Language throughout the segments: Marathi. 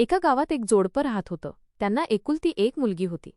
एका गावात एक जोडपं राहत होतं. त्यांना एकुलती एक मुलगी होती.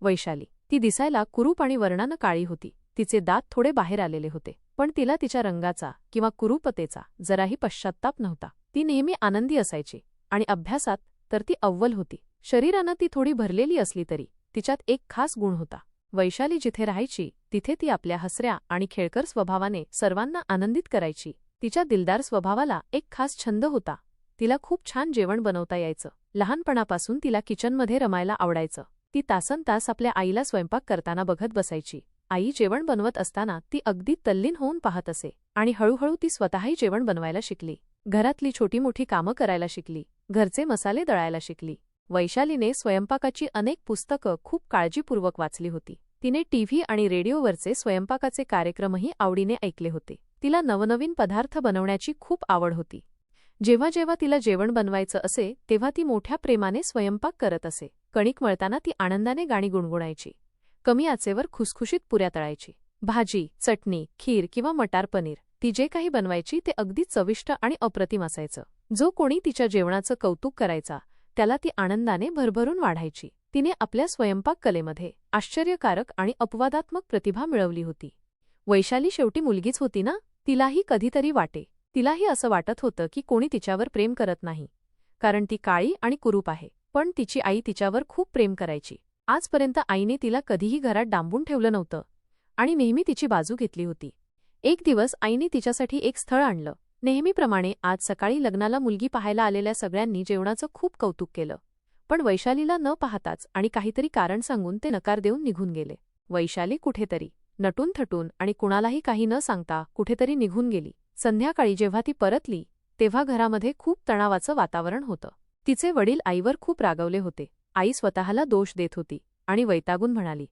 वैशाली. ती दिसायला कुरूप आणि वर्णानं काळी होती. तिचे दात थोडे बाहेर आलेले होते. पण तिला तिच्या रंगाचा किंवा कुरूपतेचा जराही पश्चात्ताप नव्हता. ती नेहमी आनंदी असायची. आणि अभ्यासात तर ती अव्वल होती. शरीरानं ती थोडी भरलेली असली तरी तिच्यात एक खास गुण होता. वैशाली जिथे राहायची तिथे ती आपल्या हसऱ्या आणि खेळकर स्वभावाने सर्वांना आनंदित करायची. तिच्या दिलदार स्वभावाला एक खास छंद होता. तिला खूप छान जेवण बनवता यायचं. लहानपणापासून तिला किचनमध्ये रमायला आवडायचं. ती तासन तास आपल्या आईला स्वयंपाक करताना बघत बसायची. आई जेवण बनवत असताना ती अगदी तल्लीन होऊन पाहत असे आणि हळूहळू ती स्वतःही जेवण बनवायला शिकली. घरातली छोटी मोठी कामं करायला शिकली. घरचे मसाले दळायला शिकली. वैशालीने स्वयंपाकाची अनेक पुस्तकं खूप काळजीपूर्वक वाचली होती. तिने टीव्ही आणि रेडिओवरचे स्वयंपाकाचे कार्यक्रमही आवडीने ऐकले होते. तिला नवनवीन पदार्थ बनवण्याची खूप आवड होती. जेव्हा जेव्हा तिला जेवण बनवायचं असे तेव्हा ती मोठ्या प्रेमाने स्वयंपाक करत असे. कणिक मळताना ती आनंदाने गाणी गुणगुणायची. कमी आचेवर खुसखुशीत पुऱ्या तळायची. भाजी चटणी खीर किंवा मटार पनीर ती जे काही बनवायची ते अगदी चविष्ट आणि अप्रतिम असायचं. जो कोणी तिच्या जेवणाचं कौतुक करायचा त्याला ती आनंदाने भरभरून वाढायची. तिने आपल्या स्वयंपाक कलेमध्ये आश्चर्यकारक आणि अपवादात्मक प्रतिभा मिळवली होती. वैशाली शेवटी मुलगीच होती ना? तिलाही कधीतरी वाटे. तिलाही असं वाटत होतं की कोणी तिच्यावर प्रेम करत नाही. कारण ती काळी आणि कुरूप आहे पण तिची आई तिच्यावर खूप प्रेम करायची. आजपर्यंत आईने तिला कधीही घरात डांबून ठेवलं नव्हतं आणि नेहमी तिची बाजू घेतली होती. एक दिवस आईने तिच्यासाठी एक स्थळ आणलं. नेहमीप्रमाणे आज सकाळी लग्नाला मुलगी पाहायला आलेल्या सगळ्यांनी जेवणाचं खूप कौतुक केलं. पण वैशालीला न पाहताच आणि काहीतरी कारण सांगून ते नकार देऊन निघून गेले. वैशाली कुठेतरी नटून थटून आणि कुणालाही काही न सांगता कुठेतरी निघून गेली. संध्याकाळी जेव्हा ती परतली तेव्हा घरामध्ये खूप तणावाचं वातावरण होतं. तिचे वडील आईवर खूप रागवले होते. आई स्वतःला दोष देत होती आणि वैतागून म्हणाली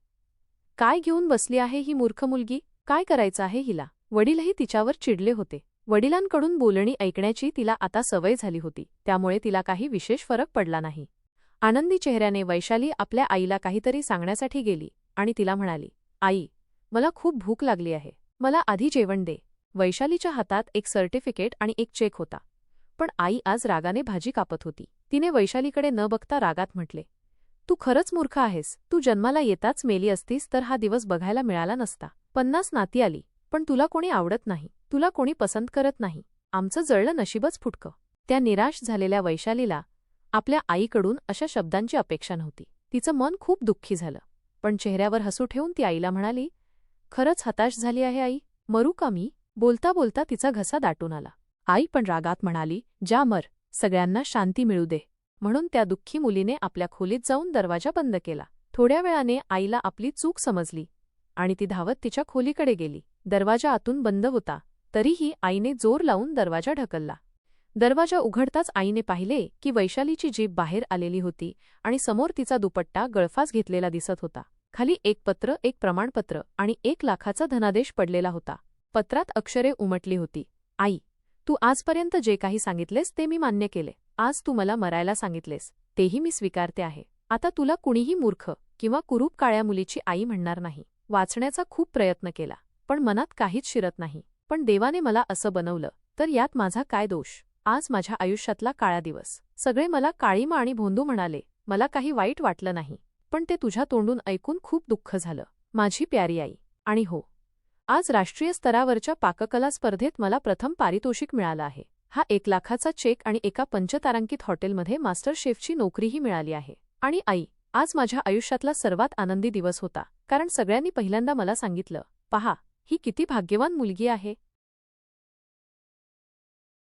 काय घेऊन बसली आहे ही मूर्ख मुलगी? काय करायचं आहे हिला? वडीलही तिच्यावर चिडले होते. वडिलांकडून बोलणी ऐकण्याची तिला आता सवय झाली होती त्यामुळे तिला काही विशेष फरक पडला नाही. आनंदी चेहऱ्याने वैशाली आपल्या आईला काहीतरी सांगण्यासाठी गेली आणि तिला म्हणाली आई मला खूप भूक लागली आहे. मला आधी जेवण दे. वैशालीच्या हातात एक सर्टिफिकेट आणि एक चेक होता. पण आई आज रागाने भाजी कापत होती. तिने वैशालीकडे न बघता रागात म्हटले तू खरंच मूर्ख आहेस. तू जन्माला येताच मेली असतीस तर हा दिवस बघायला मिळाला नसता. पन्नास नाती आली पण तुला कोणी आवडत नाही. तुला कोणी पसंत करत नाही. आमचं जळलं नशीबच फुटकं. त्या निराश झालेल्या वैशालीला आपल्या आईकडून अशा शब्दांची अपेक्षा नव्हती. तिचं मन खूप दुःखी झालं. पण चेहऱ्यावर हसू ठेवून ती आईला म्हणाली खरंच हताश झाली आहे आई. मरू का मी? बोलता बोलता तिचा घसा दाटून आला. आई पण रागात म्हणाली जा मर सगळ्यांना शांती मिळू दे. म्हणून त्या दुःखी मुलीने आपल्या खोलीत जाऊन दरवाजा बंद केला. थोड्या वेळाने आईला आपली चूक समजली आणि ती धावत तिच्या खोलीकडे गेली. दरवाजा आतून बंद होता तरीही आईने जोर लावून दरवाजा ढकलला. दरवाजा उघडताच आईने पाहिले की वैशालीची जीभ बाहेर आलेली होती आणि समोर तिचा दुपट्टा गळफास घेतलेला दिसत होता. खाली एक पत्र एक प्रमाणपत्र आणि एक लाखाचा धनादेश पडलेला होता. पत्रात अक्षरे उमटली होती. आई तू आजपर्यंत जे काही सांगितलेस ते मी मान्य केले. आज तू मला मरायला सांगितलेस. तेही मी स्वीकारते आहे. आता तुला कुणीही मूर्ख किंवा कुरूप काळ्या मुलीची आई म्हणणार नाही. वाचण्याचा खूप प्रयत्न केला पण मनात काहीच शिरत नाही. पण देवाने मला असं बनवलं तर यात माझा काय दोष? आज माझ्या आयुष्यातला काळा दिवस. सगळे मला काळीमा आणि भोंदू म्हणाले. मला काही वाईट वाटलं नाही. पण ते तुझ्या तोंडून ऐकून खूप दुःख झालं. माझी प्यारी आई. आणि हो आज राष्ट्रीय स्तरावरच्या पाककला स्पर्धेत मला प्रथम पारितोषिक मिळालं आहे. हा एक लाखाचा चेक आणि एका पंचतारांकित हॉटेलमध्ये मास्टर शेफची नोकरीही मिळाली आहे. आणि आई आज माझ्या आयुष्यातला सर्वात आनंदी दिवस होता कारण सगळ्यांनी पहिल्यांदा मला सांगितलं पहा ही किती भाग्यवान मुलगी आहे.